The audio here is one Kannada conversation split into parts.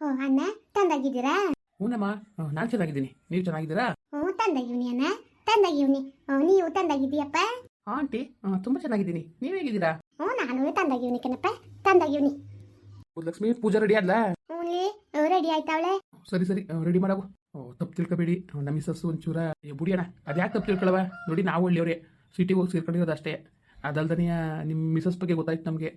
ಓ ಅಣ್ಣ ತಂದಾಗಿದ್ದೀರಾ? ಹ್ಞೂನಮ್ಮ ನಾನು ಚೆನ್ನಾಗಿದ್ದೀನಿ. ನೀವು ಚೆನ್ನಾಗಿದ್ದೀರಾ? ಹ್ಞೂ ತಂದಾಗಿವ್ನಿ ಅಣ್ಣ ತಂದಾಗಿವ್ನಿ. ನೀವು ತಂದಾಗಿದ್ದೀಯಪ್ಪ? ಹಾಂ ಆಂಟಿ ತುಂಬ ಚೆನ್ನಾಗಿದ್ದೀನಿ. ನೀವು ಹೇಗಿದ್ದೀರಾ? ಹ್ಞೂ ನಾನು ತಂದಾಗಿವ್ನಿ ಕಣಪ್ಪ ತಂದಾಗಿವ್ನಿ. ಲಕ್ಷ್ಮಿ ಪೂಜಾ ರೆಡಿ ಆದ್ಲಾ? ಹ್ಞೂ ರೆಡಿ ಆಯ್ತಾವಳೆ ಸರಿ ಸರಿ ರೆಡಿ ಮಾಡವು ತಪ್ಪು ತಿಳ್ಕೊಬೇಡಿ. ನಮ್ಮ ಮಿಸ್ಸಸ್ ಒಂಚೂರ ಏ ಬುಡಿಯಣ್ಣ ಅದ್ಯಾಕೆ ತಪ್ಪು ತಿಳ್ಕೊಳವ? ನೋಡಿ ನಾವು ಒಳ್ಳೆಯವ್ರೆ. ಸಿಟಿಗೆ ಹೋಗಿ ಸೇರ್ಕೊಂಡಿರೋದು ಅಷ್ಟೇ. ಅದಲ್ದನೆಯ ನಿಮ್ಮ ಮಿಸಸ್ ಬಗ್ಗೆ ಗೊತ್ತಾಯ್ತು ನಮಗೆ.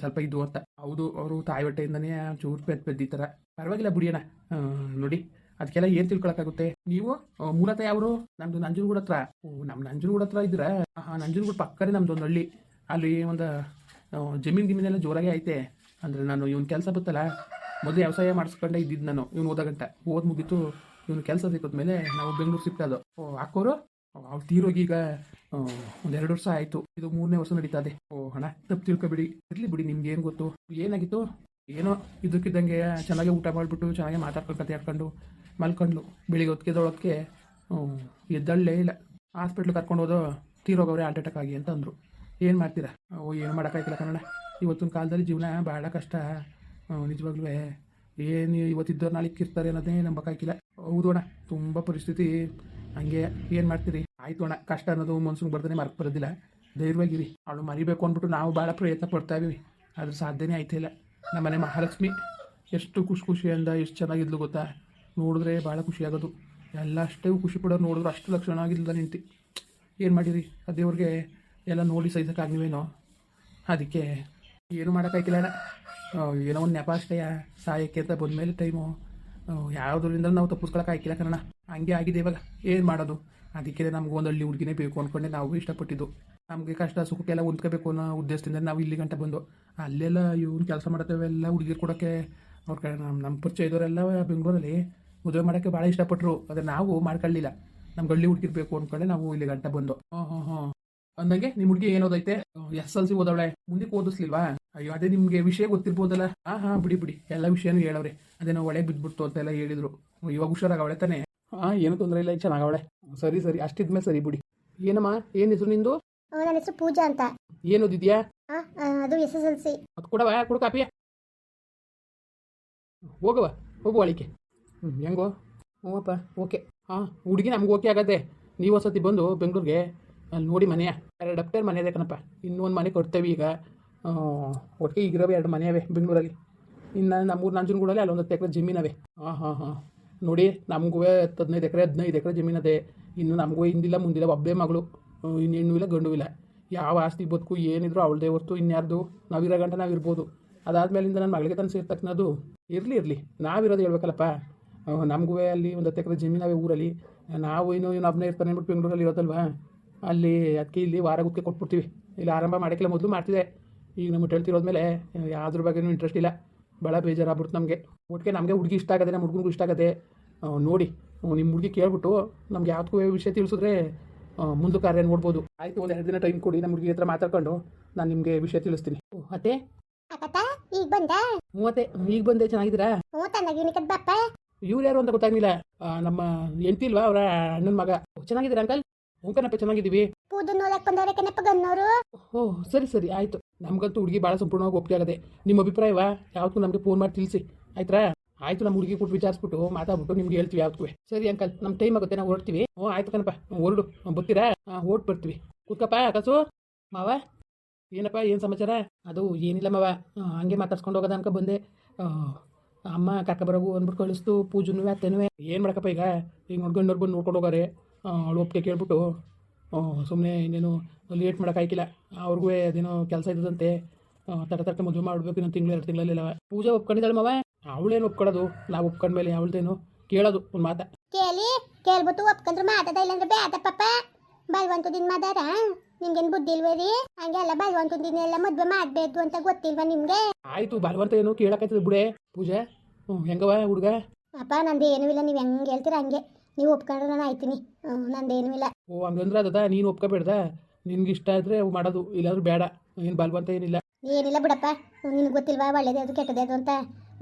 ಸ್ವಲ್ಪ ಇದು ಅಂತ. ಹೌದು ಅವರು ತಾಯಿ ಹೊಟ್ಟೆಯಿಂದನೇ ಚೂರು ಪೆದ್ ಪೆದ್ದ ಈ ಥರ ಪರವಾಗಿಲ್ಲ ಬುಡಿಯಣ್ಣ ಆ, ನೋಡಿ ಅದಕ್ಕೆಲ್ಲ ಏನು ತಿಳ್ಕೊಳಕ್ಕಾಗುತ್ತೆ? ನೀವು ಮೂಲತಃ ಅವರು ನಮ್ದು ನಂಜನಗೂಡ ಹತ್ರ. ಓ ನಮ್ಮ ನಂಜನಗೂಡ ಹತ್ರ ಇದ್ರ? ನಂಜನಗೂಡ ಪಕ್ಕನೇ ನಮ್ದು ಒಂದು ಹಳ್ಳಿ. ಅಲ್ಲಿ ಒಂದು ಜಮೀನ್ ಗಿಮೀನೆಲ್ಲ ಜೋರಾಗೆ ಐತೆ. ಅಂದರೆ ನಾನು ಇವನ್ ಕೆಲಸ ಬತ್ತಲ್ಲ ಮೊದಲು ವ್ಯವಸಾಯ ಮಾಡಿಸ್ಕೊಂಡೆ ಇದ್ದಿದ್ದು ನಾನು ಇವ್ನು ಓದಾಗಂಟ ಓದ್ ಮುಗೀತು ಇವನು ಕೆಲಸ ಸಿಕ್ಕಿದ್ಮೇಲೆ ನಾವು ಬೆಂಗಳೂರು ಸಿಕ್ತದು ಓ ಹಾಕೋರು? ಅವ್ರು ತೀರೋಗಿ ಈಗ ಒಂದು ಎರಡು ವರ್ಷ ಆಯಿತು. ಇದು ಮೂರನೇ ವರ್ಷ ನಡೀತಾ ಇದೆ ಓ, ಹಣ ತಪ್ಪು ತಿಳ್ಕೊಬಿಡಿ. ಇರಲಿ ಬಿಡಿ, ನಿಮ್ಗೆ ಏನು ಗೊತ್ತು? ಏನಾಗಿತ್ತು? ಏನೋ ಇದಕ್ಕಿದ್ದಂಗೆ ಚೆನ್ನಾಗಿ ಊಟ ಮಾಡಿಬಿಟ್ಟು, ಚೆನ್ನಾಗಿ ಮಾತಾಡ್ಕೊಂಡು ಕತೆ ಆಡ್ಕೊಂಡು ಮಲ್ಕೊಂಡ್ಲು. ಬೆಳಿಗ್ಗೆ ಹೊತ್ತಿಗೆದೊಳಕ್ಕೆ ಎದ್ದಳ್ಳೇ ಇಲ್ಲ. ಹಾಸ್ಪಿಟ್ಲ್ ಕರ್ಕೊಂಡು ಹೋದೋ ತೀರೋಗವ್ರೆ ಹಾರ್ಟ್ ಅಟ್ಯಾಕ್ ಆಗಿ ಅಂತ ಅಂದರು. ಏನು ಮಾಡ್ತೀರಾ? ಓ, ಏನು ಮಾಡೋಕ್ಕಾಗಿಲ್ಲ ಕನ್ನಡ ಇವತ್ತಿನ ಕಾಲದಲ್ಲಿ ಜೀವನ ಭಾಳ ಕಷ್ಟ. ನಿಜವಾಗ್ಲೂ ಏನು ಇವತ್ತಿದ್ದವ್ರು ನಾಳೆ ಕಿರ್ತಾರೆ ಅನ್ನೋದೇ ನಂಬಕ್ಕಾಗಿಲ್ಲ ಹೌದು ಅಣ್ಣ, ತುಂಬ ಪರಿಸ್ಥಿತಿ. ಹಂಗೆ ಏನು ಮಾಡ್ತೀರಿ? ಆಯ್ತು ಅಣ್ಣ, ಕಷ್ಟ ಅನ್ನೋದು ಮನ್ಸಿಗೆ ಬರ್ದೇ ಮರ್ಕ್ ಬರೋದಿಲ್ಲ. ಧೈರ್ಯವಾಗಿರಿ. ಅವಳು ಮರಿಬೇಕು ಅಂದ್ಬಿಟ್ಟು ನಾವು ಭಾಳ ಪ್ರಯತ್ನ ಪಡ್ತಾ ಇದೀವಿ. ಆದ್ರೆ ಸಾಧ್ಯನೇ ನಮ್ಮ ಮನೆ ಮಹಾಲಕ್ಷ್ಮಿ ಎಷ್ಟು ಖುಷಿ ಖುಷಿಯಿಂದ ಎಷ್ಟು ಚೆನ್ನಾಗಿದ್ಲು ಗೊತ್ತಾ? ನೋಡಿದ್ರೆ ಭಾಳ ಖುಷಿಯಾಗೋದು ಎಲ್ಲ ಅಷ್ಟೇ ಖುಷಿ ಪಡೋರು ನೋಡಿದ್ರು ಅಷ್ಟು ಲಕ್ಷಣವಾಗಿಲ್ಲ ನಿಂತಿ. ಏನು ಮಾಡಿರಿ? ದೇವ್ರಿಗೆ ಎಲ್ಲ ನೋಡಿ ಸಹಿಸೋಕ್ಕಾಗ್ನಿವೇನೋ ಅದಕ್ಕೆ ಏನು ಮಾಡೋಕ್ಕಾಗಿಲ್ಲ ಏನೋ ಒಂದು ನೆಪ ಅಷ್ಟೇ ಸಾಯಕ್ಕೆ ಅಂತ ಬಂದಮೇಲೆ ಟೈಮು ಯಾವುದರಿಂದ ನಾವು ತಪ್ಪಿಸ್ಕೊಳಕ್ಕೆ ಆಯ್ಕಿಲ್ಲ ಕಣ ಹಂಗೆ ಆಗಿದೆ ಇವಾಗ. ಏನು ಮಾಡೋದು? ಅದಕ್ಕೆ ನಮ್ಗೆ ಒಂದು ಹಳ್ಳಿ ಹುಡುಗಿನೇ ಬೇಕು ಅಂದ್ಕೊಂಡೆ ನಾವು ಇಷ್ಟಪಟ್ಟಿದ್ದು. ನಮಗೆ ಕಷ್ಟ ಸುಖಕ್ಕೆಲ್ಲ ಹೊಂದ್ಕೋಬೇಕು ಅನ್ನೋ ಉದ್ದೇಶದಿಂದ ನಾವು ಇಲ್ಲಿ ಗಂಟ ಬಂದು. ಅಲ್ಲೆಲ್ಲ ಇವ್ನು ಕೆಲಸ ಮಾಡ್ತೇವೆಲ್ಲ ಹುಡುಗಿರು ಕೊಡೋಕ್ಕೆ. ಅವ್ರ ಕಡೆ ನಮ್ಮ ನಮ್ಮ ಪರಿಚಯ ಇದ್ದವರೆಲ್ಲ ಬೆಂಗಳೂರಲ್ಲಿ ಮದುವೆ ಮಾಡೋಕ್ಕೆ ಭಾಳ ಇಷ್ಟಪಟ್ಟರು ಆದರೆ ನಾವು ಮಾಡ್ಕೊಳ್ಳಿಲ್ಲ. ನಮ್ಗೆ ಹಳ್ಳಿ ಹುಡುಗಿರ್ಬೇಕು ಅಂದ್ಕೊಂಡೆ ನಾವು ಇಲ್ಲಿ ಗಂಟ ಬಂದು. ಹಾಂ ಹಾಂ ಹಾಂ ಅಂದಂಗೆ ನಿಮ್ಮ ಹುಡುಗಿ ಏನೋದೈತೆ ಎಸ್ ಎಲ್ ಸಿ ಓದವಳೆ. ಮುಂದಕ್ಕೆ ಓದಿಸ್ಲಿಲ್ವಾ? ಅಯ್ಯೋ ಅದೇ ನಿಮಗೆ ವಿಷಯ ಗೊತ್ತಿರ್ಬೋದಲ್ಲ? ಹಾ ಹಾ ಬಿಡಿ ಬಿಡಿ. ಎಲ್ಲ ವಿಷಯನೂ ಹೇಳವ್ರೆ. ಅದೇನೋ ಒಳೆ ಬಿದ್ಬಿಡ್ತು ಅಂತ ಎಲ್ಲ ಹೇಳಿದ್ರು ಇವಾಗ ಹುಷಾರಾಗವಳೆ ತಾನೆ? ಹಾಂ ಏನು ತೊಂದರೆ ಇಲ್ಲ ಚೆನ್ನಾಗ ಚೆನ್ನಾಗವಳೆ. ಸರಿ ಸರಿ ಅಷ್ಟಿದ್ಮೇಲೆ ಸರಿ ಬಿಡಿ. ಏನಮ್ಮ ಏನು ಹೆಸರು ನಿಂದು? ನನ್ನ ಹೆಸರು ಪೂಜಾ ಅಂತ. ಏನು ಓದಿದ್ಯಾ? ಹಾಂ ಅದು ಎಸ್ ಎಸ್ ಎಲ್ ಸಿ. ಅದು ಕೊಡವ ಕೊಡು ಕಾಪಿಯ ಹೋಗವ ಹೋಗುವ ಅಳಿಕೆ. ಹ್ಞೂ ಹೆಂಗೋ? ಹ್ಞೂಪ್ಪ ಓಕೆ. ಹಾಂ ಹುಡುಗಿ ನಮ್ಗೆ ಓಕೆ ಆಗತ್ತೆ. ನೀವು ವಸತಿ ಬಂದು ಬೆಂಗಳೂರಿಗೆ ಅಲ್ಲಿ ನೋಡಿ ಮನೆಯ. ಎರಡು ಅಪ್ಟೇರ್ ಮನೆ ಇದೆ ಕಣಪ್ಪ. ಇನ್ನೊಂದು ಮನೆ ಕೊಡ್ತೇವೆ ಈಗ. ಒಟ್ಟಿಗೆ ಈಗಿರೋವೆ ಎರಡು ಮನೆ ಅವೆ ಬೆಂಗಳೂರಲ್ಲಿ. ಇನ್ನು ನಮ್ಮೂರು ನಂಜನಗೂಡಲ್ಲಿ ಅಲ್ಲೊಂದು ಹತ್ತು ಎಕರೆ ಜಮೀನವೆ. ಹಾಂ ಹಾಂ ಹಾಂ. ನೋಡಿ, ನಮಗೂ ಹತ್ತು ಹದಿನೈದು ಎಕರೆ ಹದಿನೈದು ಎಕರೆ ಜಮೀನದೆ. ಇನ್ನು ನಮಗೂ ಹಿಂದಿಲ್ಲ, ಮುಂದಿಲ್ಲ, ಒಬ್ಬೇ ಮಗಳು. ಇನ್ನು ಹೆಣ್ಣು ಇಲ್ಲ, ಗಂಡು ಇಲ್ಲ. ಯಾವ ಆಸ್ತಿ ಬದುಕು ಏನಿದ್ರು ಅವಳದೇ ಹೊರ್ತು ಇನ್ಯಾರ್ದು. ನಾವಿರೋ ಗಂಟೆ ನಾವು ಇರ್ಬೋದು. ಅದಾದಮೇಲಿಂದ ನನ್ನ ಮಗಳಿಗೆ ತಾನು ಸೇರ್ತಕ್ಕನದು ಇರಲಿ ಇರಲಿ. ನಾವಿರೋದು ಹೇಳ್ಬೇಕಲ್ಲಪ್ಪ. ನಮಗೂ ಅಲ್ಲಿ ಒಂದು ಹತ್ತು ಎಕರೆ ಜಮೀನವೆ ಊರಲ್ಲಿ. ನಾವು ಇನ್ನು ಇನ್ನು ಒಬ್ಬನೇ ಇರ್ತಾನೆ ಅಂದ್ಬಿಟ್ಟು ಬೆಂಗಳೂರಲ್ಲಿ ಇರೋದಲ್ವಾ? ಅಲ್ಲಿ ಅದಕ್ಕೆ ಇಲ್ಲಿ ವಾರ ಗುತ್ತಿಗೆ ಕೊಟ್ಬಿಡ್ತೀವಿ. ಇಲ್ಲಿ ಆರಂಭ ಮಾಡೋಕ್ಕೆಲ್ಲ ಮೊದಲು ಮಾಡ್ತಿದ್ದೆ ಈಗ ನಮ್ಮ ಹೇಳ್ತಿರೋದ್ಮೇಲೆ ಯಾವ್ದ್ರ ಬಗ್ಗೆನೂ ಇಂಟ್ರೆಸ್ಟ್ ಇಲ್ಲ. ಭಾಳ ಬೇಜಾರಾಗ್ಬಿಡ್ತು ನಮಗೆ. ಒಟ್ಟಿಗೆ ನಮಗೆ ಹುಡುಗಿ ಇಷ್ಟ ಆಗದೆ ನಮ್ಮ ಹುಡುಗನಿಗೂ ಇಷ್ಟ ಆಗದೆ ನೋಡಿ ನಿಮ್ಮ ಹುಡುಗಿ ಕೇಳ್ಬಿಟ್ಟು ನಮ್ಗೆ ಯಾವ್ದಕ್ಕೂ ವಿಷಯ ತಿಳಿಸಿದ್ರೆ ಮುಂದೆ ಕಾರ್ಯ ನೋಡ್ಬೋದು. ಆಯಿತು ಒಂದು ಎರಡು ದಿನ ಟೈಮ್ ಕೊಡಿ ನಮ್ಮ ಹುಡುಗಿ ಹತ್ರ ಮಾತಾಡ್ಕೊಂಡು ನಾನು ನಿಮಗೆ ವಿಷಯ ತಿಳಿಸ್ತೀನಿ. ಅತ್ತೆ? ಅಕ್ಕತ್ತ ಈಗ ಬಂದ. ಮೂವತ್ತೆ ಈಗ ಬಂದೆ ಚೆನ್ನಾಗಿದ್ದೀರಾ? ಇವ್ರು ಯಾರು ಅಂತ ಗೊತ್ತಾಗ್ಲಿಲ್ಲ. ನಮ್ಮ ಎಂತಿಲ್ವಾ ಅವರ ಅಣ್ಣನ ಮಗ? ಚೆನ್ನಾಗಿದ್ದೀರಾ ಅಂಕಲ್? ಹ್ಞೂ ಚೆನ್ನಾಗಿದ್ದೀವಿ. ಕಣಪ್ಪ ಗನ್ನೋರು. ಓ ಸರಿ ಸರಿ ಆಯಿತು. ನಮಗಂತೂ ಹುಡುಗಿ ಭಾಳ ಸಂಪೂರ್ಣವಾಗಿ ಒಪ್ಪಿಗೆ ಆಗದೆ. ನಿಮ್ಮ ಅಭಿಪ್ರಾಯವ? ಯಾವತ್ತೂ ನಮಗೆ ಫೋನ್ ಮಾಡಿ ತಿಳಿಸಿ. ಆಯ್ತಾ ಆಯ್ತು ನಮ್ಮ ಹುಡುಗಿ ಕೊಟ್ಟು ವಿಚಾರಿಸ್ಬಿಟ್ಟು ಮಾತಾಡ್ಬಿಟ್ಟು ನಿಮ್ಗೆ ಹೇಳ್ತೀವಿ ಯಾವತ್ತೂ ಸರಿ ಅಂಕಲ್ ನಮ್ಮ ಟೈಮ್ ಆಗುತ್ತೆ, ನಾವು ಹೊರಡ್ತೀವಿ. ಹ್ಞೂ ಆಯ್ತು ಕಣಪ್ಪ ಹೊರಡು. ಬರ್ತೀರಾ? ಹೊರ್ಟ್ ಬರ್ತೀವಿ. ಕುತ್ಕಪ್ಪ ಅಕಸು ಮಾವ? ಏನಪ್ಪ, ಏನು ಸಮಾಚಾರ? ಅದು ಏನಿಲ್ಲ ಮಾವ. ಹಂಗೆ ಮಾತಾಡ್ಸ್ಕೊಂಡು ಹೋಗೋದ ಅನ್ಕೊ ಬಂದೆ. ಅಮ್ಮ, ಕಾಕ ಕರ್ಕೊಬರೋಗು ಅಂದ್ಬಿಟ್ಟು ಕಳಿಸ್ತು ಪೂಜನೂ ಅತ್ತೆನೂ ಏನು ಮಾಡಕಪ್ಪ ಈಗ? ಈಗ ನೋಡ್ಕೊಂಡು ಬಂದು ನೋಡ್ಕೊಂಡು ಹೋಗಾರೆ. ಅವಳು ಒಪ್ಪಿಗೆ ಕೇಳ್ಬಿಟ್ಟು ಸುಮ್ಮನೆ ಇನ್ನೇನು ಲೇಟ್ ಮಾಡೋಕ್ಕಾಗಿಲ್ಲ ಅವ್ರಿಗೂ ಅದೇನೋ ಕೆಲಸ ಇದ್ದದಂತೆ. ತಟ ತಟ್ಟೆ ಮದುವೆ ಮಾಡಬೇಕು ಇನ್ನೊಂದು ತಿಂಗಳು ಎರಡು ತಿಂಗಳಲ್ಲೆಲ್ಲ ಪೂಜೆ ಒಪ್ಕೊಂಡಿದ್ದಾಳೆ ಮಾವ? ಅವಳೇನು ಒಪ್ಕೊಳ್ಳೋದು ನಾವು ಒಪ್ಕೊಂಡ್ಮೇಲೆ ಅವಳದೇನು ಕೇಳೋದು ಒಂದು ಮಾತ. ಕೇಳಿ ಕೇಳ್ಬಿಟ್ಟು ಒಪ್ಕೊಂಡ್ರೆ ಮಾತಾಡ ಇಲ್ಲಾಂದ್ರೆ ಬೇಡ ಪಾಪ. ಬಲ್ವಂತದಿನ ಮಾದಾರ ನಿಮ್ಗೇನು ಬುದ್ಧಿ ಇಲ್ವೇ ರೀ? ಹಂಗೆ ಎಲ್ಲ ಬಲ್ವಂತದಿನ ಎಲ್ಲ ಮದ್ವೆ ಮಾಡಬೇಕು ಅಂತ ಗೊತ್ತಿಲ್ವಾ ನಿಮ್ಗೆ? ಆಯ್ತು ಬಲ್ವಂತ ಏನು ಕೇಳೋಕ್ಕಾಯ್ತದೆ ಬಿಡೆ. ಪೂಜೆ ಹ್ಞೂ ಹೆಂಗವ ಹುಡುಗ? ಅಪ್ಪ ನಂದು ಏನೂ ಇಲ್ಲ ನೀವು ಹೆಂಗೆ ಹೇಳ್ತೀರ ಹಂಗೆ. ನೀವು ಒಪ್ಕೊಂಡ್ರೆ ನಾನು ಆಯ್ತೀನಿ. ನಂದೇನೂ ಇಲ್ಲ. ಓ ಹಂಗಂದ್ರೆ ಅದದ ನೀನು ಒಪ್ಕೋಬೇಡ್ದ? ನಿನ್ಗೆ ಇಷ್ಟ ಆದ್ರೆ ಮಾಡೋದು ಇಲ್ಲಾದ್ರೂ ಬೇಡ. ಏನು ಬಲ್ವಂತ ಏನಿಲ್ಲ. ಏನಿಲ್ಲ ಬಿಡಪ್ಪ. ನಿನಗೆ ಗೊತ್ತಿಲ್ವಾ ಒಳ್ಳೇದೇ ಅದು ಕೆಟ್ಟದೇ ಅದು ಅಂತ?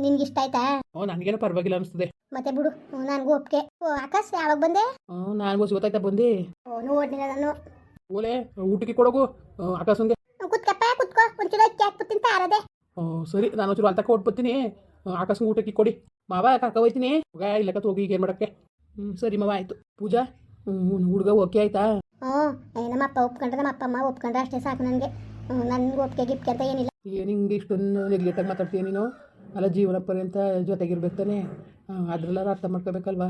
ನಿನ್ಗೆ ಇಷ್ಟ ಆಯ್ತಾ? ಓ ನನಗೇನು ಪರವಾಗಿಲ್ಲ ಅನಿಸ್ತದೆ. ಮತ್ತೆ ಬಿಡು. ನನಗೂ ಒಪ್ಕೆ ಓ ಆಕಾಶ್ ಯಾವಾಗ ಬಂದೆ? ಹ್ಞೂ ನಾನು ಗೊತ್ತಾಯ್ತಾ ಬಂದು. ಓ ನಾನು. ಓಲೆ ಊಟಕ್ಕೆ ಕೊಡೋಗು. ಆಕಾಶಂಗೆ ಕುತ್ಕಪ್ಪ ಕುತ್ಕೋ. ಒಂಚೂರು ಅಕ್ಕಿ ಹಾಕ್ಬಿಡ್ತೀನಿ ತಾರದೆ ಹ್ಞೂ ಸರಿ ನಾನು ಒಂಚೂರು ಅಲ್ತಕ್ಕ ತಕ್ಕ ಹೊಟ್ಬತ್ತೀನಿ ಆಕಾಶ ಊಟಕ್ಕೆ ಕೊಡಿ. ಮಾವ ಕರ್ಕೊ ಹೋಯ್ತೀನಿ. ಹೋಗ ಇಲ್ಲಕ್ಕ ಹೋಗಿ ಈಗ ಏನು ಮಾಡಕ್ಕೆ. ಹ್ಞೂ ಸರಿ ಮಾವ ಆಯಿತು. ಪೂಜಾ? ಹುಡುಗ ಓಕೆ ಆಯ್ತಾ? ಹ್ಞೂ ನಮ್ಮಪ್ಪ ಒಪ್ಕೊಂಡ್ರೆ ನಮ್ಮ ಅಪ್ಪ ಅಮ್ಮ ಒಪ್ಕೊಂಡ್ರೆ ಅಷ್ಟೇ ಸಾಕು ನನಗೆ. ನನ್ಗೆ ಒಪ್ಪಿಗೆ ಗಿಪ್ಕೆ ಅಂತ ಏನಿಲ್ಲ. ಏನು ಹಿಂಗೆ ಇಷ್ಟೊಂದು ನೆಗ್ಲೆಕ್ಟಾಗಿ ಮಾತಾಡ್ತೀಯ ನೀನು? ಅಲ್ಲ ಜೀವನ ಪರ್ಯಂತ ಜೊತೆಗಿರ್ಬೇಕು ತಾನೆ. ಅದರಲ್ಲಾರು ಅರ್ಥ ಮಾಡ್ಕೋಬೇಕಲ್ವಾ?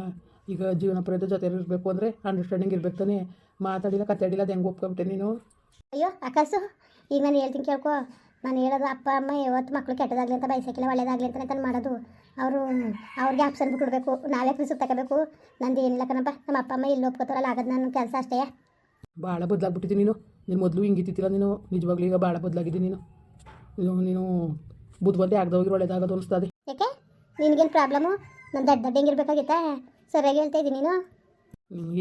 ಈಗ ಜೀವನ ಪರ್ಯಂತ ಜೊತೆ ಇರಬೇಕು ಅಂದರೆ ಅಂಡರ್ಸ್ಟ್ಯಾಂಡಿಂಗ್ ಇರ್ಬೇಕು ತಾನೆ. ಮಾತಾಡಿಲ್ಲ ಕತ್ತಾಡಿಲ್ಲ ಅದು ಹೆಂಗೆ ಒಪ್ಕೊಂಬಿಟ್ಟೆ ನೀನು? ಅಯ್ಯೋ ಅಕಸು ಈಗ ನಾನು ಹೇಳ್ತೀನಿ ಕೇಳ್ಕೊ. ನಾನು ಹೇಳೋದು ಅಪ್ಪ ಅಮ್ಮ ಯಾವತ್ತು ಮಕ್ಕಳು ಕೆಟ್ಟದಾಗಲಿ ಅಂತ ಬಯಸಕ್ಕಿಲ್ಲ ಒಳ್ಳೇದಾಗಲಿ ಅಂತ ನಾನು ಮಾಡೋದು. ಅವರು ಅವ್ರಿಗೆ ಆಪ್ಷನ್ ಬಿಟ್ಬಿಡ್ಬೇಕು ನಾವೇ ರಿಸ್ಕ್ ತಗೋಬೇಕು. ನಂದು ಏನಿಲ್ಲ ಕಣಪ್ಪ ನಮ್ಮ ಅಪ್ಪ ಅಮ್ಮ ಇಲ್ಲಿ ಒಪ್ಕೋತಾರಲ್ಲ ಆಗೋದು ನನ್ನ ಕೆಲಸ ಅಷ್ಟೇ. ಭಾಳ ಬದಲಾಗ್ಬಿಟ್ಟಿದ್ದೀನಿ ನೀನು. ನೀನು ಮೊದಲು ಹಿಂಗಿತ್ತಿಲ್ಲ ನೀನು. ನಿಜವಾಗ್ಲೂ ಈಗ ಭಾಳ ಬದಲಾಗಿದ್ದೀನಿ ನೀನು. ನೀನು ನೀನು ಬುದ್ಧಿವಂತೆ ಆಗದೆ ಹೋಗಿ ಒಳ್ಳೇದಾಗೋದು ಅನಿಸ್ತದೆ. ಯಾಕೆ? ನಿನಗೇನು ಪ್ರಾಬ್ಲಮ್ಮು ನಾನು ದಡ್ಡ ದಡ್ಡ ಹೆಂಗಿರ್ಬೇಕಾಗಿತ್ತಾ? ಸರಿಯಾಗಿ ಹೇಳ್ತಾ ಇದ್ದೀನಿ ನೀನು.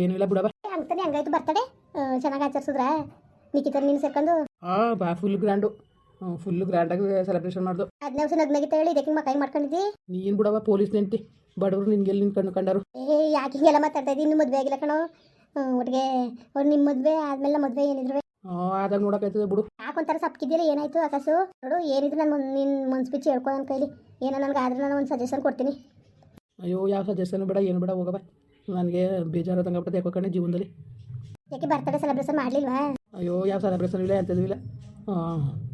ಏನೂ ಇಲ್ಲ ಬಿಡವ ಅಂತಾನೆ ಹಂಗಾಯ್ತು ಬರ್ತಡೆ ಚೆನ್ನಾಗಿ ಆಚರಿಸಿದ್ರೆ? ನಿಖಿತ ನೀನು ಸೇರ್ಕೊಂಡು? ಹಾಂ ಬಾ ಫುಲ್ ಗ್ರ್ಯಾಂಡು ಫುಲ್ ಗ್ರ್ಯಾಂಡಾಗಿ ಸೆಲೆಬ್ರೇಷನ್ ಮಾಡ್ದು. ಹದಿನೈದು ವರ್ಷ ನಗ್ನಗಿತ್ತ ಹೇಳಿ ಇದಕ್ಕೆ ಮಕ್ಕ ಮಾಡ್ಕೊಂಡಿದ್ದಿ? ನೀನು ಬಿಡವ ಪೊಲೀಸ್ ನೆಂಟಿ. ಬಡವರು ನಿನ್ಗೆಲ್ಲಿ ನಿನ್ ಕಣ್ಣು ಕಂಡರು? ಏ ಯಾಕೆ ಹಿಂಗೆಲ್ಲ ಮಾತಾಡ್ತಾ ಇದ್ದೀನಿ ನಿಮ್ಮ ಮದುವೆ ಆಗಿಲ್ಲ ಕಣೋ. ಒಟ್ಟಿಗೆ ಅವ್ರು ನಿಮ್ಮ ಮದುವೆ ಆದ್ಮೇಲೆ ಮದ್ವೆ ಏನಿದ್ರು? ಆದಾಗ ನೋಡೋಕ್ಕಾಯ್ತದೆ ಬಿಡು. ಯಾಕೊಂಥರ ಸಪ್ಕಿದ್ದೀರಿ ಏನಾಯ್ತು ಆಕಾಶು? ನೋಡು ಏನಿದ್ರು ನಾನು ನಿನ್ನ ಮನ್ಸು ಬಿಚ್ಚಿ ಹೇಳ್ಕೊ ನನ್ನ ಕೈಲಿ. ಏನೋ ನನಗೆ ಆದ್ರೆ ನಾನು ಒಂದು ಸಜೆಷನ್ ಕೊಡ್ತೀನಿ. ಅಯ್ಯೋ ಯಾವ ಸಜೆಷನ್ ಬೇಡ ಏನು ಬೇಡ ಹೋಗವ ನನಗೆ ಬೇಜಾರು ತಂಗಬಿಟ್ಟದೆ ಯಾಕೋ ಕಣೆ ಜೀವನದಲ್ಲಿ. ಯಾಕೆ ಬರ್ತಡೇ ಸೆಲೆಬ್ರೇಷನ್ ಮಾಡಲಿಲ್ವಾ? ಅಯ್ಯೋ ಯಾವ ಸೆಲೆಬ್ರೇಷನ್ ಇಲ್ಲ ಎಂಥದ್ದು ಇಲ್ಲ.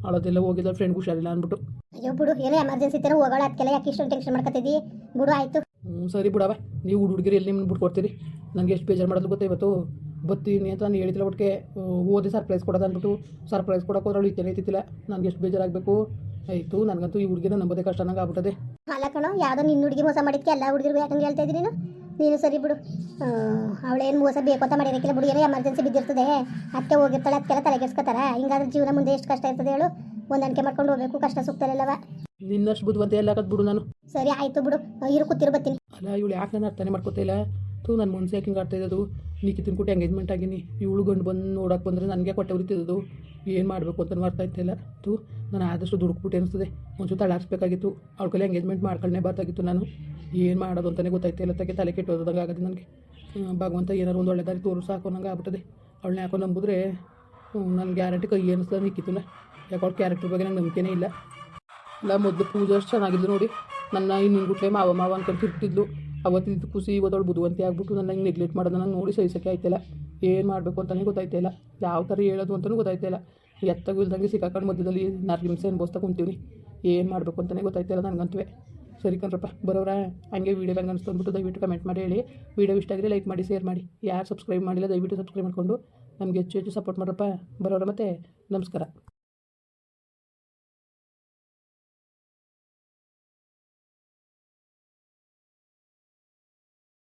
ಅಳೋದೆಲ್ಲ ಹೋಗಿದ್ದ ಫ್ರೆಂಡ್ ಹುಷಾರಿಲ್ಲ ಅಂದ್ಬಿಟ್ಟು. ಅಯ್ಯೋ ಬಿಡು ಏನೋ ಎಮರ್ಜೆನ್ಸಿ ಇತ್ತೇನೋ ಹೋಗೋಣ ಅದಕ್ಕೆಲ್ಲ ಯಾಕೆ ಇಷ್ಟೊಂದು ಟೆನ್ಷನ್ ಮಾಡ್ಕೊತಿದ್ದಿ? ಬಿಡು ಆಯಿತು. ಹ್ಞೂ ಸರಿ ಬಿಡವ ನೀವು ಹುಡುಗಿರಿ ಎಲ್ಲಿ ನಿಮ್ಗೆ ಬಿಟ್ಟು ಕೊಡ್ತೀರಿ? ನನಗೆ ಎಷ್ಟು ಬೇಜಾರು ಮಾಡೋದು ಗೊತ್ತಾ ಇವತ್ತು? ಬತ್ತೀನಿ ಅಂತ ನಾನು ಹೇಳಿದ್ರೆ ಒಟ್ಟಿಗೆ ಓದಿ ಸರ್ಪ್ರೈಸ್ ಕೊಡೋದು ಅಂದ್ಬಿಟ್ಟು. ಸರ್ಪ್ರೈಸ್ ಕೊಡೋಕೆ ಹೋದ್ರೆ ಅವಳು ಇತ್ತೇನೆ ಇತ್ತಿಲ್ಲ ನನಗೆ ಎಷ್ಟು ಬೇಜಾರಾಗಬೇಕು. ಆಯಿತು ನನಗಂತೂ ಈ ಹುಡುಗಿನ ನಂಬೋದೇ ಕಷ್ಟ ನಂಗೆ ಆಗ್ಬಿಟ್ಟದೆ. ಅಲ್ಲ ಕಣೋ ಯಾವುದೋ ನಿನ್ನ ಹುಡುಗಿ ಮೋಸ ಮಾಡಿದ್ಕೆ ಎಲ್ಲ ಹುಡುಗಿರು ಯಾಕಂಗೆ ಹೇಳ್ತಾ ಇದ್ದೀನಿ ನೀನು? ನೀನು ಸರಿ ಬಿಡು. ಅವಳೇನು ಮೋಸ ಬೇಕು ಅಂತ ಮಾಡಿರೋಕ್ಕಿಲ್ಲ ಬಿಡು. ಏನೋ ಎಮರ್ಜೆನ್ಸಿ ಬಿದ್ದಿರ್ತದೆ. ಅತ್ತೆ ಹೋಗಿರ್ತಾಳೆ ಅದಕ್ಕೆಲ್ಲ ತಲೆಗೆಡ್ಸ್ಕೊತಾರ ಹಿಂಗಾದ್ರೆ ಜೀವನ ಮುಂದೆ ಎಷ್ಟು ಕಷ್ಟ ಇರ್ತದೆ ಹೇಳು. ಹೊಂದಾಣಿಕೆ ಮಾಡ್ಕೊಂಡು ಹೋಗ್ಬೇಕು. ಕಷ್ಟ ಸುತ್ತಲೆಲ್ಲವ ನಿನ್ನಷ್ಟು ಬುದ್ಧಿವಂತ ಎಲ್ಲ ಬಿಡು ನಾನು. ಸರಿ ಆಯ್ತು ಬಿಡು. ಇರು ಕೂತಿರು ಬರ್ತೀನಿ. ಅಲ್ಲ ಇವಳು ಯಾಕೆ ನಾನು ಅರ್ಥನೇ ಮಾಡ್ಕೋತಿಲ್ಲ ಇಲ್ಲ? ತು ನನ್ನ ಮನ್ಸು ಯಾಕೆ ಹಿಂಗೆ ಆಡ್ತಾ ನೀಕಿ ಕೂಟ ಎಂಗೇಜ್ಮೆಂಟ್ ಆಗಿನಿ. ಇವಳು ಗಂಡು ಬಂದು ನೋಡೋಕೆ ಬಂದರೆ ನನಗೆ ಕೊಟ್ಟೆ ಉರಿತಿದ್ದು ಏನು ಮಾಡಬೇಕು ಅಂತ ಅರ್ಥ ಇತ್ತಿಲ್ಲ ತು, ನಾನು ಆದಷ್ಟು ದುಡುಕ್ಬಿಟ್ಟು ಅನಿಸ್ತದೆ. ಒಂಚೂರು ತಳಾರಿಸ್ಬೇಕಾಗಿತ್ತು ಅವ್ಳ ಕಲೆ ಎಂಗೇಜ್ಮೆಂಟ್ ಮಾಡ್ಕೊಳ್ಳೇ ಬಾರ್ದಾಗಿತ್ತು ನಾನು. ಏನು ಮಾಡೋದು ಅಂತಲೇ ಗೊತ್ತಾಯ್ತಿಲ್ಲ ತಗೆ ತಲೆ ಕೆಟ್ಟೋದಂಗೆ ಆಗದೆ ನನಗೆ. ಭಗವಂತ ಏನಾರು ಒಂದು ಒಳ್ಳೆ ದಾರಿ ತೋರು ಸಾಕು ನಂಗೆ ಆಗ್ಬಿಟ್ಟದೆ. ಅವಳನ್ನ ಯಾಕೋ ನಂಬಿದ್ರೆ ನನ್ನ ಗ್ಯಾರಂಟಿ ಕೈ ಅನಿಸ್ತದೆ ನಿಕ್ಕಿತ್ತು ಯಾಕೆ ಅವ್ಳ ಕ್ಯಾರೆಕ್ಟರ್ ಬಗ್ಗೆ ನಂಗೆ ನಂಬಿಕೆನೇ ಇಲ್ಲ. ಇಲ್ಲ ಮೊದಲು ಪೂಜೆ ಅಷ್ಟು ಚೆನ್ನಾಗಿದ್ದು ನೋಡಿ. ನನ್ನ ಇನ್ನು ಗುಟ್ಲೆ ಮಾವ ಮಾವ ಅನ್ಕೊಂಡು ತಿರ್ತಿದ್ಲು ಅವತ್ತಿದ್ದು ಖುಷಿ ಇವತ್ತವಳು ಬುದ್ಧಿವಂತಿ ಆಗ್ಬಿಟ್ಟು ನನ್ನ ಹಿಂಗೆ ನೆಗ್ಲೆಕ್ಟ್ ಮಾಡೋದನ್ನ ನೋಡಿ ಸಹಿಸೋಕ್ಕೆ ಆಯ್ತಿಲ್ಲ. ಏನು ಮಾಡಬೇಕು ಅಂತಲೇ ಗೊತ್ತಾಯ್ತಿಲ್ಲ. ಯಾವ ಥರ ಹೇಳೋದು ಅಂತಲೂ ಗೊತ್ತಾಯ್ತಿಲ್ಲ. ಎತ್ತಗಿಲ್ದಂಗೆ ಸಿಕ್ಕಾಕೊಂಡು ಮಧ್ಯದಲ್ಲಿ ನರ್ಗಿಮ್ಸೆ ಅನ್ಬೋಸ್ತಾ ಕುಂತೀವಿ ಏನು ಮಾಡಬೇಕು ಅಂತಲೇ ಗೊತ್ತಾಯ್ತಿಲ್ಲ ನನಗಂತೂ. ಸರಿ ಕಣ್ರಪ್ಪ ಬರೋರ ಹಂಗೆ ವೀಡಿಯೋ ಹೆಂಗೆ ಅನಿಸ್ತು ದಯವಿಟ್ಟು ಕಮೆಂಟ್ ಮಾಡಿ ಹೇಳಿ. ವೀಡಿಯೋ ಇಷ್ಟ ಆಗಿದ್ರೆ ಲೈಕ್ ಮಾಡಿ ಶೇರ್ ಮಾಡಿ. ಯಾರು ಸಬ್ಸ್ಕ್ರೈಬ್ ಮಾಡಿಲ್ಲ ದಯವಿಟ್ಟು ಸಬ್ಸ್ಕ್ರೈಬ್ ಮಾಡಿಕೊಂಡು. ನಮಗೆ ಹೆಚ್ಚು ಹೆಚ್ಚು ಸಪೋರ್ಟ್ ಮಾಡ್ರಪ್ಪ. ಬರೋರ ಮತ್ತೆ? ನಮಸ್ಕಾರ.